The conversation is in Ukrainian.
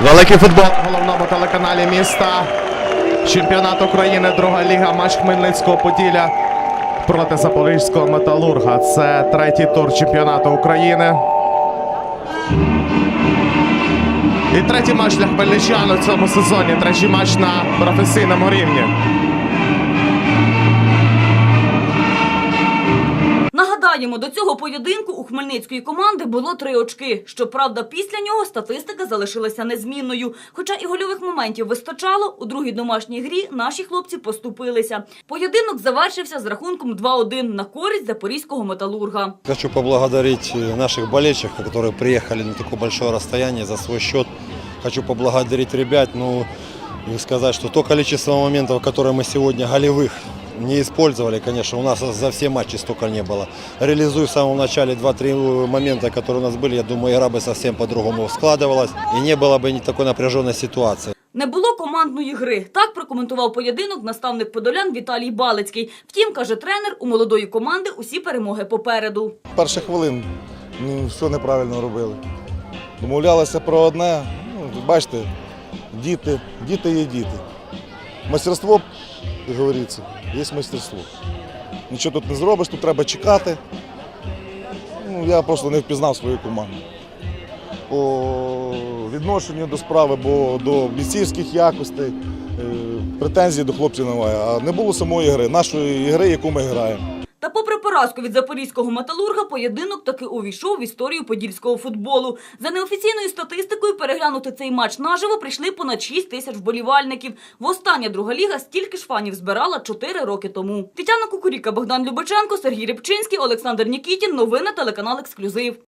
Великий футбол на головному телеканалі міста. Чемпіонат України, друга ліга, матч Хмельницького Поділля проти Запорізького металурга. Це третій тур чемпіонату України. І третій матч для хмельничан у цьому сезоні. Третій матч на професійному рівні. Нагадаємо, до цього поєдинку у хмельницької команди було три очки. Щоправда, після нього статистика залишилася незмінною. Хоча і гольових моментів вистачало, у другій домашній грі наші хлопці поступилися. Поєдинок завершився з рахунком 2-1 на користь запорізького металурга. Хочу поблагодарить э, наших болельщиков, которые приехали на такое большое расстояние за свой счет. Хочу поблагодарить ребят, ну и сказать, что то количество моментов, которые мы сегодня голевых не использовали, конечно, у нас за все матчи столько не было. Реализуя в самом начале 2-3 момента, которые у нас были, я думаю, игра бы совсем по-другому складывалась и не было бы ни такой напряженной ситуации. Не було командної гри. Так прокоментував поєдинок наставник подолян Віталій Балицький. Втім, каже тренер, у молодої команди усі перемоги попереду. перших хвилин ну, все неправильно робили. Домовлялися про одне, ну, бачите, діти, діти є діти. Мастерство, як говориться, є майстерство. Нічого тут не зробиш, тут треба чекати. Ну, я просто не впізнав свою команду. По відношенню до справи, бо до бійцівських якостей е, претензій до хлопців немає. А не було самої гри, нашої гри, яку ми граємо. Та попри поразку від запорізького металурга, поєдинок таки увійшов в історію подільського футболу. За неофіційною статистикою, переглянути цей матч наживо прийшли понад 6 тисяч вболівальників. Востаннє друга ліга стільки ж фанів збирала 4 роки тому. Тетяна Кукуріка, Богдан Любаченко, Сергій Рибчинський, Олександр Нікітін. Новини телеканал Ексклюзив.